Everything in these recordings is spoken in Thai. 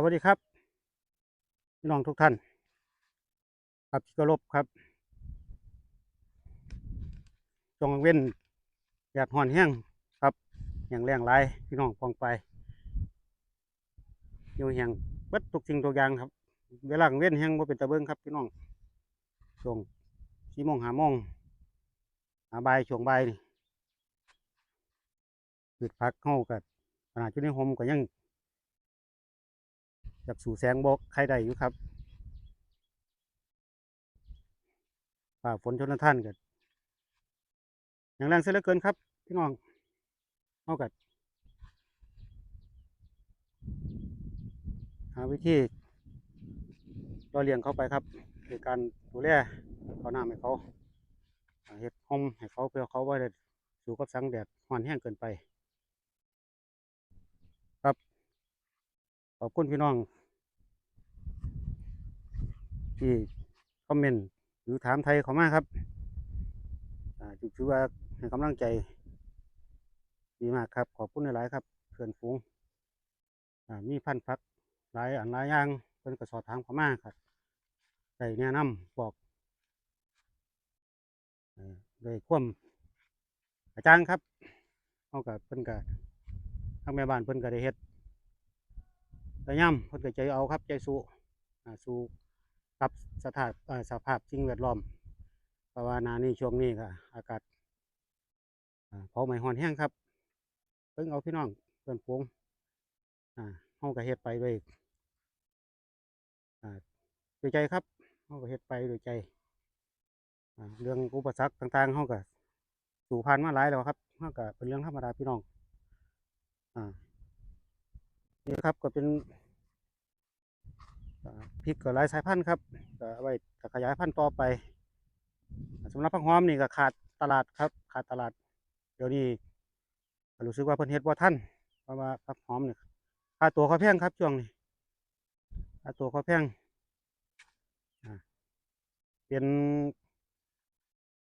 สวัสดีครับพี่น้องทุกท่าน ครับที่เคารพครับจงเว้นแดดห่อนแห้งครับอย่างแรงหลายพี่น้องปองไปอยู่แห่งเบิดทุกสิ่งทุกอย่างครับ เวลากลางเว้นแห้งว่าเป็นตะเบิ้งครับพี่น้องช่วงสี่โมงหาโมงหาใบช่วงใบนี่พืชผักเข้ากับขนาดอยู่ในโฮมก็ยัง จากสู่แสงบอกใครได้อยู่ครับฝ่าฝนชนท่านกันอย่างแรงเสียเหลือเกินครับพี่น้องเอากัดหาวิธีรอเลี้ยงเขาไปครับในการดูแลเขาหน้ำให้เขาเห็ดหอมให้เขาเพื่อเขาไ่ได้สู่กับแสังแดดหอนแห้งเกินไป ครับขอบคุณพี่น้อง ที่คอมเมนต์หรือถามไทยเขามากครับอ่าถือว่าให้กำลังใจ ดีมากครับ ขอบคุณหลายๆครับเพื่อนฝูงมีพันธุ์พักหลายอันหลายอย่างเพิ่นก็สอบถามเขามากครับได้แนะนำบอกเอ่อโดยควมอาจารย์ครับเขากับเพิ่นก็ทางแม่บ้านเพิ่นก็ได้เฮ็ดระย่ำเพิ่นก็ใจเอาครับใจสู้สู้ กับสถาพเอ่อสภาพสิ่งแวดล้อมเพราะว่านานี้ช่วงนี้ก็อากาศอ่าเผาไหม้ฮ้อนแห้งครับเพิ่งเอาพี่น้องเพื่อนฝูงอ่าเฮาก็เฮ็ดไปด้วยอ่าด้วยใจครับเฮาก็เฮ็ดไปด้วยใจอ่าเรื่องอุปสรรคต่างๆเฮาก็สู่ผ่านมาหลายแล้วครับเฮาก็เป็นเรื่องธรรมดาพี่น้องอ่านี่ครับก็เป็น พริกก็หลายสายพันธุ์ครับก็เอาไว้ขยายพันธุ์ต่อไปสำหรับผักหอมนี่ก็ขาดตลาดครับ ขาดตลาด เดี๋ยวนี้รู้สึกว่าเพิ่นเฮ็ดบ่ทันเพราะว่าผักหอมเนี่ค่าตัวเขาแพงครับช่วงนี้ค่าตัวเขาแพงเป็น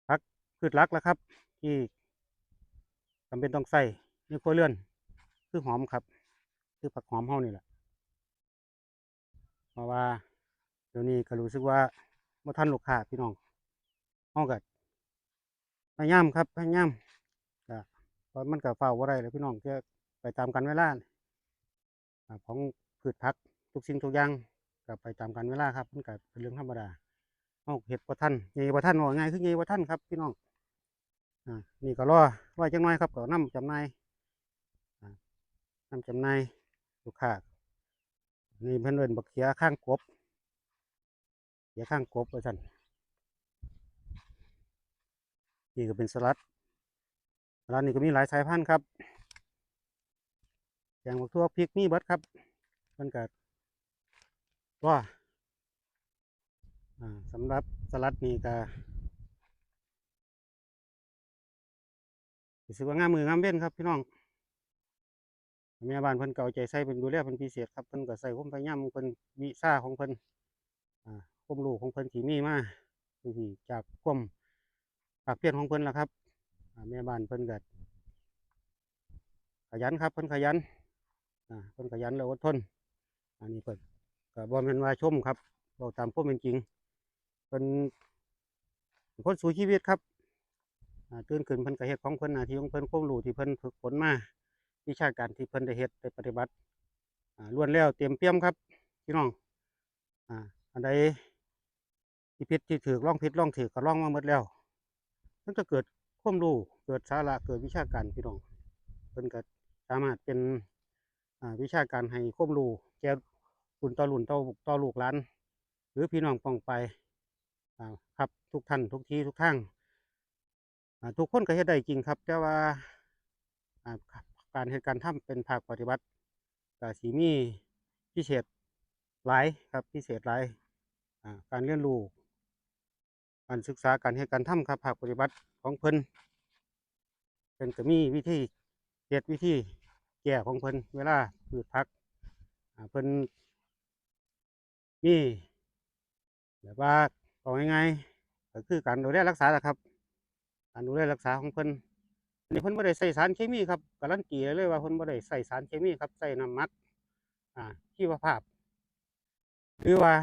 ผักพืชหลักแล้วครับ ที่จำเป็นต้องใส่ในครัวเรือน คือหอมครับ คือผักหอมเฮานี่แหละ เพราะว่าเดี๋ยวนี้ก็รู้สึกว่าบ่อทันลูกค้าพี่น้องเฮาก็พยายามครับพยายามก็เพราะมันก็เฝ้าบ่ได้เลยพี่น้องจะไปตามกันเวลาของพืชผักทุกสิ่งทุกอย่างก็ไปตามกันเวลาครับมันก็เป็นเรื่องธรรมดาเฮาเฮ็ดบ่ทันใหญ่บ่ทันว่าง่ายคือใหญ่บ่ทันครับ พี่น้องอนี่ก็รอรอจังน้อยครับก็นำจำหน่ายอ่านำจำหน่ายลูกค้า นี่เพิ่นเอินบักเขียข้างกบเขียข้างกบว่าซั่นนี่ก็เป็นสลัดสลัดนี่ก็มีหลายสายพันธุ์ครับอย่างบักทั่วพริกมีเบิดครับเพิ่นก็ว่าอ่าสำหรับสลัดนี่ก็รู้สึกว่างามมืองามเว้นครับพี่น้อง แม่บ้านเพิ่นเก่าใจใส่เป็นดูแลเพิ่นพิเศษครับเพิ่นก็ใส่ความพยายามเพิ่นวิชาของเพิ่นอ่าความรู้ของเพิ่นที่มีมาที่จากความปากเพียรของเพิ่นล่ะครับแม่บ้านเพิ่นก็ขยันครับเพิ่นขยันอ่าเพิ่นขยันแล้วอดทนอันนี้เพิ่นก็บ่แม่นว่าชมครับเราตามความเป็นจริงเพิ่นเป็นคนสู้ชีวิตครับตื่นขึ้นเพิ่นก็เฮ็ดของเพิ่นหน้าที่ของเพิ่นความรู้ที่เพิ่นฝึกฝนมา วิชาการที่เพิ่นได้เฮ็ดได้ปฏิบัติล้วนแล้วเตรียมเตรียมครับพี่น้องอ่าอันใดที่ผิดที่ถูกล่องผิดล่องถูกก็ล่องมาหมดแล้วมันจะเกิดความรู้เกิดสาระเกิดวิชาการพี่น้องเพิ่นก็สามารถเป็นวิชาการให้ความรู้แก่รุ่นต่อรุ่นต่อต่อลูกหลานหรือพี่น้องปองไปครับทุกท่านทุกที่ทุกทางทุกคนก็เฮ็ดได้จริงครับ แต่ว่าอ่า การเหตุการณ์ทำเป็นภาคปฏิบัติก็สีมีพิเศษหลายครับพิเศษหลายการเรียนรู้การศึกษาการเหตุการณ์ทำครับภาคปฏิบัติของเพิ่นเป็นก็มีวิธีเหตุวิธีแก้ของเพิ่นเวลาพืชพักเพิ่นมีแบบว่าเอาง่ายๆก็คือการดูแลรักษาแหละครับ การดูแลรักษาของเพิ่น อันนี้เพิ่นบ่ได้ใส่สารเคมีครับการันตีเลยว่าเพิ่นบ่ได้ใส่สารเคมีครับใส่น้ำมักอ่าชีวภาพ หรือว่า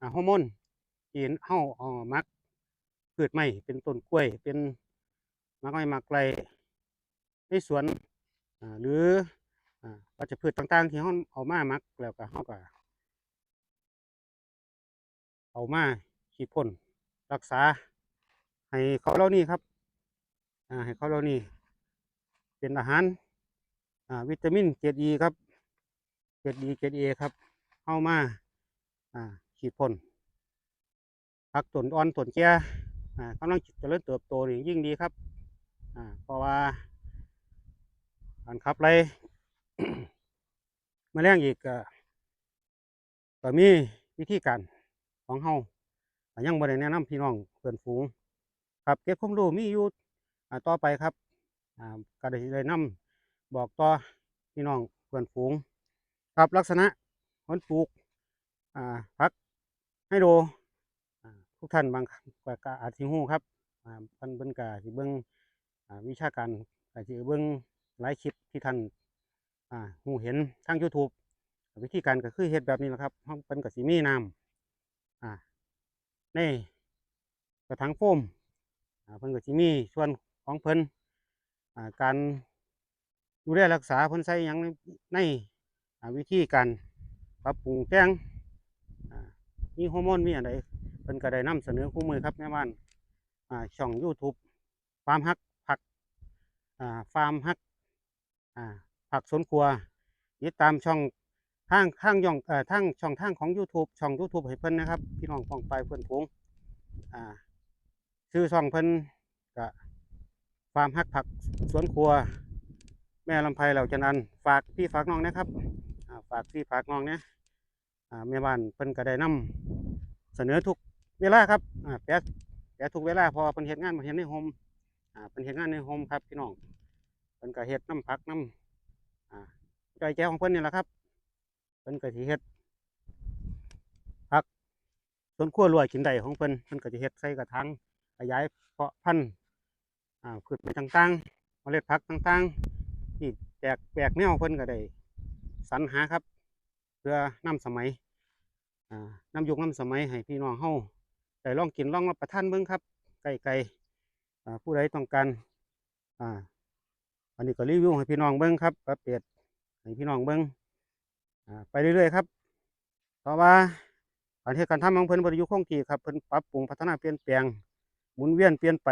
อ่าฮอร์โมนที่เฮาเอามักพืชไม้เป็นต้นกล้วย เป็นมักไม้มักไรในสวนอ่าหรืออ่าวัชพืชต่างๆ ที่เฮาเอามามักแล้วก็เฮาก็เอามาฉีดพ่นรักษา ให้เขาเล่านี้ครับอ่าให้เขาเล่านี้ เป็นอาหารวิตามินเกรดอีครับเกรดดีเกรดเอครับเข้ามาอ่าฉีดพ่นผักต้นอ่อนต้นแก่กำลังจเจริญเติบโตนี่ยิ่งดีครับเพราะว่าการขับไล่แมลงอีกก็มีวิธีการของเฮายังบ่ได้แนะนำพี่น้องเพื่อนฝูง ครับเก็บความรู้มีอยู่ต่อไปครับ ก็ได้ได้นำบอกต่อพี่น้องเพื่อนฝูงครับลักษณะมันปลูกพักให้ดูทุกท่านบางก็อาจสิฮู้ครับอ่าเพิ่นเพิ่นก็สิเบิ่งอ่าวิชาการก็สิเบิ่งหลายคลิปที่ท่านอ่าฮู้เห็นทาง YouTube วิธีการก็คือเฮ็ดแบบนี้แหละครับเฮาเพิ่นก็สิมีน้ำในกระถางโฟมเพิ่นก็สิมีส่วนของเพิ่น การดูแลรักษาพิ่นใส่หยังในวิธีการปรับปรุงแต่งมีฮอร์โมนมีอะไรเพิ่นก็ได้นำเสนอคู่มือครับแม่บ้านช่อง YouTube ฟาร์มฮักผักฟาร์มฮักผักสวนครัวติดตามช่องทางทางย่องเอ่อทางช่องทางของ YouTube ช่อง YouTube ให้เพิ่นนะครับ พี่น้องป้องไปเพื่อนฝูงชื่อช่องเพิ่นก็ ฟาร์มฮักผักสวนครัว แม่ลำไพเหล่าจันอัน ฝากพี่ฝากน้องนะครับฝากพี่ฝากน้องเนี่ยแม่บ้านเพิ่นก็ได้นำเสนอทุกเวลาครับแปะแปะทุกเวลาพอเพิ่นเฮ็ดงานมาเฮ็ดในโฮมเพิ่นเฮ็ดงานในโฮมครับพี่น้องเพิ่นก็เฮ็ดน้ำผักน้ำอ่าใจแจ้ของเพิ่นนี่แหละครับเพิ่นก็สิเฮ็ดผักสวนครัวรวยกินได้ของเพิ่นเพิ่นก็จะเฮ็ดใส่กระถางขยายเพาะพันธุ์ พืชไม้ต่างๆเมล็ดผักต่างๆที่แตกแปลกแนวเพิ่นก็ได้สรรหาครับ เพื่อนำสมัยอ่านำยุคนำสมัยให้พี่น้องเฮาได้ลองกินลองรับประทานเบิ่งครับไก่ๆผู้ใดต้องการอ่าอันนี้ก็รีวิวให้พี่น้องเบิ่งครับปลาเป็ดให้พี่น้องเบิ่งอ่าไปเรื่อยๆครับ เพราะว่าการเฮ็ดการทำของเพิ่นบ่ได้อยู่คงที่ครับเพิ่นปรับปรุงพัฒนาเปลี่ยนแปลงหมุนเวียนเปลี่ยนไป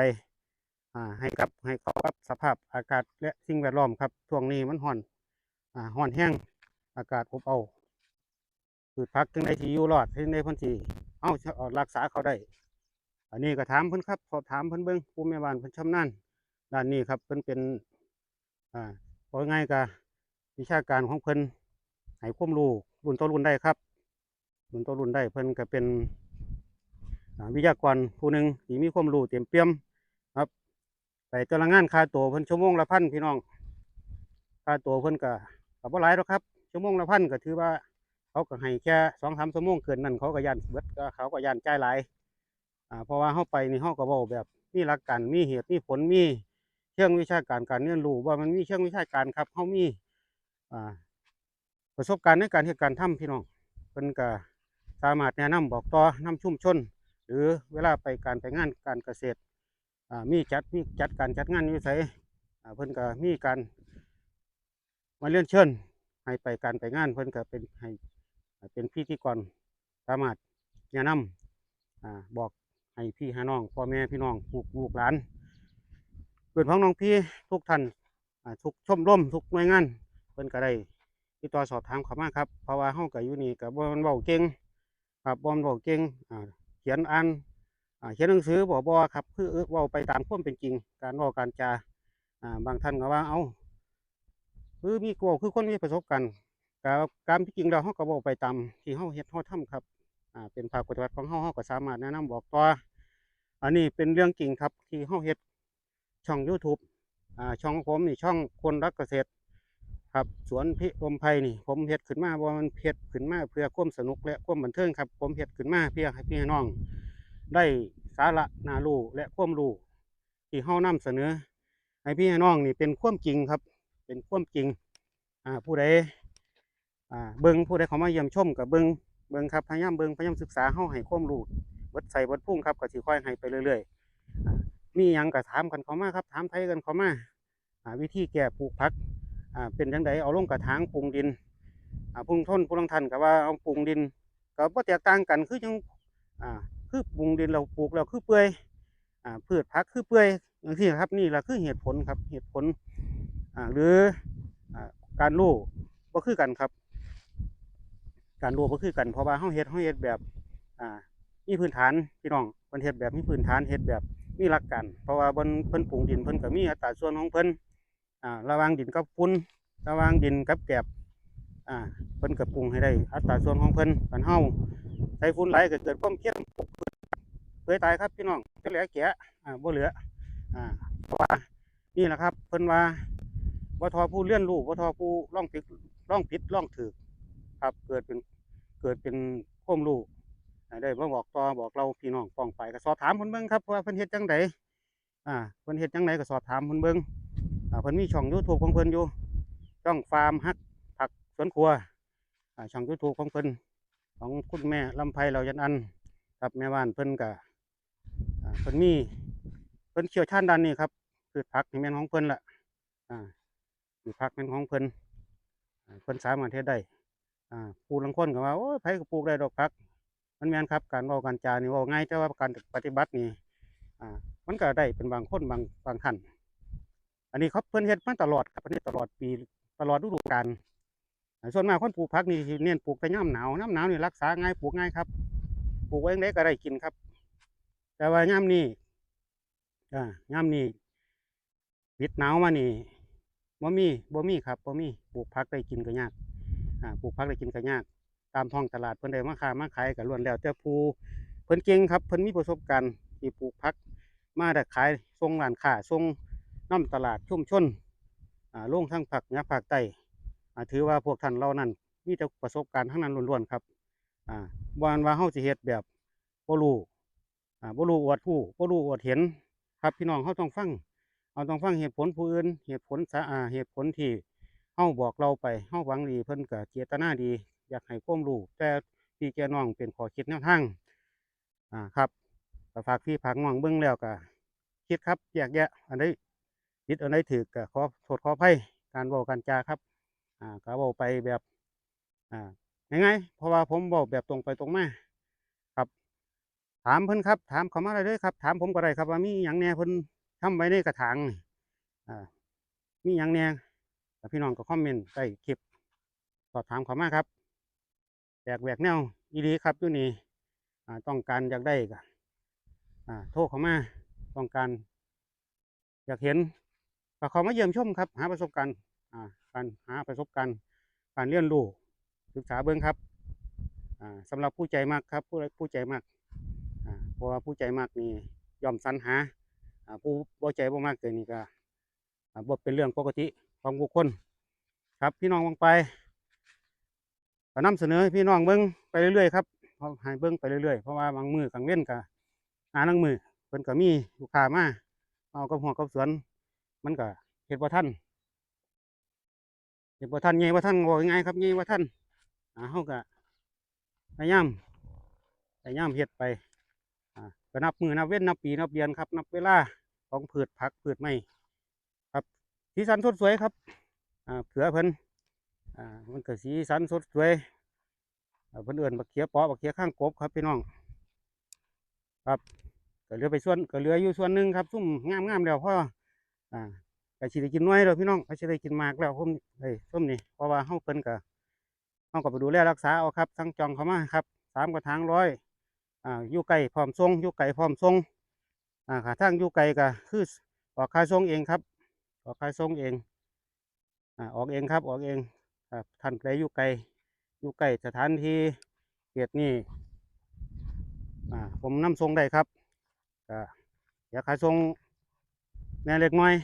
อ่าให้กับให้เขากับสภาพอากาศและสิ่งแวดล้อมครับช่วงนี้มันร้อนอ่าร้อนแห้งอากาศอบอ้าวพืชผักถึงใดที่อยู่รอดถึงใดเพิ่นสิเอาเอารักษาเขาได้ อันนี้ก็ถามเพิ่นครับสอบถามเพิ่นเบิ่งผู้แม่บ้านเพิ่นชำนาญด้านนี้ครับเพิ่นเป็นอ่าพอง่ายๆก็วิชาการของเพิ่นให้ความรู้รุ่นต่อรุ่นได้ครับรุ่นต่อรุ่นได้เพิ่นก็เป็นวิทยากรผู้หนึ่งที่มีความรู้เต็มเปี่ยมครับ ไปแต่ละงานค่าตัวเพิ่นชั่วโมงละพันพี่น้องค่าตัวเพิ่นก็ก็บ่หลายหรอกครับชั่วโมงละพันก็ถือว่า เขาก็ให้แค่สองสามชั่วโมงเกินนั้นเขาก็ย่านเบิดก็เขาก็ย่านจ่ายหลายอ่าเพราะว่าเฮาไปในี่เฮาก็เว้าแบบมีหลักการมีเหตุมีผลมีเชิงวิชาการการเรียนรู้ว่ามันมีเชิงวิชาการครับเฮามีอ่าประสบการณ์ในการเฮ็ดการณ์ทำพี่น้องเพิ่นก็สามารถแนะนำบอกต่อนำชุ่มชน หรือเวลาไปการไปงานการเกษตร มีจัดมีจัดการจัดงานอยู่ไสอ่เพิ่นก็มีการมาเรียนเชิญให้ไปการไปงานเพิ่นก็เป็นให้เป็นพิธีกรสามารถแนะนำบอกให้พี่ให้น้องพ่อแม่พี่น้องลูกลูกหลานเพื่อนพ้องน้องพี่ทุกท่านทุกชมร่มทุกหน่วยงานเพิ่นก็ได้ติดต่อสอบถามเข้ามาครับเพราะว่าเฮาก็อยู่นี่ก็บ่แมันเว้าเก่งครับบ่มันเว้าเก่งเขียนอ่าน เขียนหนังสือบอกบอครับคือเว่าไปตามความเป็นจริง การว่าการจาบางท่านก็ว่า เอาคือมีกลัวคือคนมีประสบการณ์กับการที่จริงเราเขาก็บอกไปตามที่เขาเฮ็ดเขาทำครับเป็นภาคปฏิบัติของเขาเขาก็สามารถแนะนำบอกต่ออันนี้เป็นเรื่องจริงครับที่เขาเฮ็ดช่อง YouTube ช่องผมนี่ช่องคนรักเกษตรครับสวนพิรมไพรนี่ ผมเฮ็ดขึ้นมาว่ามันเฮ็ดขึ้นมาเพื่อความสนุกและความบันเทิงครับ ผมเฮ็ดขึ้นมาเพื่อให้พี่น้อง ได้สาระนารูและความรู้ที่เฮานำเสนอ ให้พี่น้องนี่เป็นความจริงครับ เป็นความจริงอ่าผู้ใดอ่าเบิ่งผู้ใดเขามาเยี่ยมชมกับเบิ่งเบิ่งครับพยายามเบิ่งพยายามศึกษาเฮาให้ความรู้เบิดใส่เบิดพุ่งครับก็สิค่อยให้ไปเรื่อยๆมียังก็ถามกันเขามาครับถามไทยกันเขามาวิธีแก้ปลูกผักเป็นจังไดเอาลงกระถางปรุงดินอ่าปรุงทนปรุงทันก็ว่าเอาปรุงดินก็บ่แตกต่างกันคือจัง คือปรุงดินเราปลูกแล้วคือเปื่อยอ่าพืชผักคือเปื่อยจังซี่ครับนี่ล่ะคือเหตุผลครับเหตุผลอ่าหรืออ่าการรู้บ่คือกันครับ การรู้บ่คือกันเพราะว่าเฮาเฮ็ดเฮาเฮ็ดแบบอ่ามีพื้นฐานพี่น้องเพิ่นเฮ็ดแบบมีพื้นฐานเฮ็ดแบบมีหลักการเพราะว่าเพิ่นเพิ่นปรุงดินเพิ่นก็มีอัตราส่วนของเพิ่นอ่าระว่างดินกับฝุ่นระว่างดินกับแกบอ่าเพิ่นก็ปรุงให้ได้อัตราส่วนของเพิ่นกันเฮา ใส่ฝุ่นหลก็เกิดความเค็มเคยตายครับพี่น้องจะเหลือแกะอ่าบ่เหลืออ่าเพราะว่านี่แหละครับเพิ่นว่าบ่ทอผู้เรียนรู้บ่ทอผู้ล่องผิดล่องผิดล่องถูกครับเกิดเป็นเกิดเป็นความรู้ให้ได้มาบอกต่อบอกเราพี่น้องป้องไปก็สอบถามเพิ่นเบิ่งครับว่าเพิ่นเฮ็ดจังไดอ่าเพิ่นเฮ็ดจังไดก็สอบถามเพิ่นเบิ่งอ่าเพิ่นมีช่อง YouTube ของเพิ่นอยู่ช่องฟาร์มฮักผักสวนครัวอ่าช่อง YouTube ของเพิ่น ของคุณแม่ลำไพเรายันอันครับแม่บ้านเพิ่นก็อ่าเพิ่นมีเพิ่นเชี่ยวชาญด้านนี้ครับพืชผักนี่แม่นของเพิ่นละอ่าพืชผักแม่นของเพิ่นอ่าเพิ่นสามารถเฮ็ดได้อ่าปลูกลังคนก็ว่าโอ้ยไผก็ปลูกได้ดอกพัก มันแม่นครับการเว้าการจานี่เว้าง่ายแต่ว่าการปฏิบัตินี่อ่ามันก็ได้เป็นบางคนบางบางท่านอันนี้เขาเพิ่นเฮ็ดมาตลอดครับเพิ่นตลอดปีตลอดฤดูกาล ส่วนมากคนปลูกผักนี่เน้นปลูกแต่ยามหนาวน้ำหนาวนี่รักษาง่ายปลูกง่ายครับ ปลูกไว้จั่งใดก็ได้กินครับ แต่ว่ายามนี้อ่ายามนี้ปิดหนาวมานี่บ่มีบ่มีครับบ่มีปลูกผักได้กินก็ยากอ่าปลูกผักได้กินก็ยาก ตามท้องตลาดเพิ่นได้มาค้ามาขายก็ล้วนแล้วแต่ผู้เพิ่นเก่งครับเพิ่นมีประสบการณ์ที่ปลูกผักมาได้ขายส่งร้านค้าส่งน้ำตลาดชุมชนอ่าลงทั้งผักเหนือภาคใต้อ่า ถือว่าพวกท่านเรานั้นมีแต่ประสบการณ์ทั้งนั้นล้วนๆครับอ่าว่าว่าเฮาสิเฮ็ดแบบบ่รู้อ่าบ่รู้อวดผู้บ่รู้อวดเห็นครับพี่น้องเฮาต้องฟังเอาต้องฟังเหตุผลผู้อื่น เหตุผลสะอาเหตุผลที่เฮาบอกเราไปเฮาหวังดีเพิ่นก็เจตนาดี อยากให้ความรู้แต่พี่แกน้องเป็นข้อคิดแนวทางอ่าครับก็ฝากพี่ผักน้องเบิ่งแล้วก็คิดครับแยกแยะอันใดผิดอันใดถูกก็ขอโทษขออภัยการเว้าการจาครับ อ่าก็เว้าไปแบบอ่าง่ายๆเพราะว่าผมเว้าแบบตรงไปตรงมาครับ ถามเพิ่นครับ ถามเขามาไรด้เลยครับ ถามผมก็ได้ครับ ว่ามีหยังแหน่เพิ่นทำไว้ในกระถางนี่อ่ามีหยังแหน่พี่น้องก็คอมเมนต์ใต้คลิปสอบถามเขามาครับแบกแหวกแนวอีดีครับอยู่นี่ต้องการอยากได้ก็อ่าโทรเขามาต้องการ อยากเห็นก็เขามาเยี่ยมชมครับ หาประสบการณ์อ่า การหาประสบการณ์การเรียนรู้ศึกษาเบื้องครับอ่าสำหรับผู้ใจมากครับผู้ผู้ใจมากเพราะว่าผู้ใจมากนี่ยอมสรรหาผู้บ่ใจบ่มากเกินนี่ก็บ่เป็นเรื่องปกติของบุคคลครับพี่น้องวางไปก็นำเสนอพี่น้องเบิ้งไปเรื่อยๆครับเพราะให้เบิ้งไปเรื่อยๆเพราะว่าบางมือกลางเว้นกับหานังมือเพิ่นก็มีลูกค้ามาเอากับหัวกับสวน มันก็เห็ดบ่ทัน เห็ดบ่ทันไงบ่ทันบอกยังไงครับไงบ่ทันอ่าเฮาก็พยายามพยายามเฮ็ดไปอ่าก็นับมือนับเว้นนับปีนับเดือนครับ นับเวลาของพืชผักพืชไม้สีสันสดสวยครับอ่าเผือเพิ่นอ่ามันก็สีสันสดสวยอาเพิ่นเอื่นบักเขียปาะบักเขียข้างกบครับพี่น้อง ครับก็เหลือไปส่วนก็เหลืออยู่ส่วนหนึ่งครับซุ่มงามงามๆแล้วพ่ออ่า ก็สิได้กินน้อยแล้วพี่น้องก็สิได้กินมากแล้วผมเฮ้ยส้มนี่เพราะว่าเฮาเพิ่นก็เฮาก็ไปดูแลรักษาเอาครับทั้งจองเขามาครับสามกระถางร้อยอ่าอยู่ไก่พร้อมทรงอยู่ไก่พร้อมทรงอ่าขาทางอยู่ไก่ก็คือออกค่าทรงเองครับ ออกขายส่งเองอ่าออกเองครับออกเองครับท่านใครอยู่ไกลอยู่ใกล้สถานที่เขตนี้อ่าผมนำส่งได้ครับก็อยากขายส่งแน่เล็กน้อย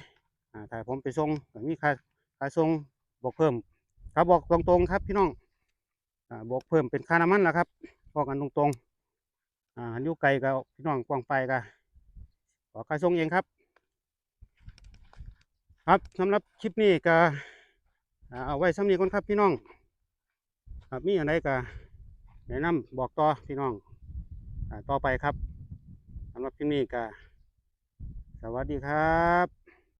อ่าถ้าผมไปส่งก็มีค่าขายส่งบวกเพิ่ม ครับบอกตรงๆครับพี่น้องอบวกเพิ่มเป็นค่าน้ำมันแหละครับบอกกันตรงๆอ่าอยู่ไกลก็พี่น้องกวางไปก็ขอขายส่งเองครับ ครับสำหรับคลิปนี้ก็เอาไว้สำนีก่อนครับพี่น้องครับมีอะไรก็แนะนำบอกต่อพี่น้องอต่อไปครับสำหรับคลิปนี้ก็สวัสดีครับ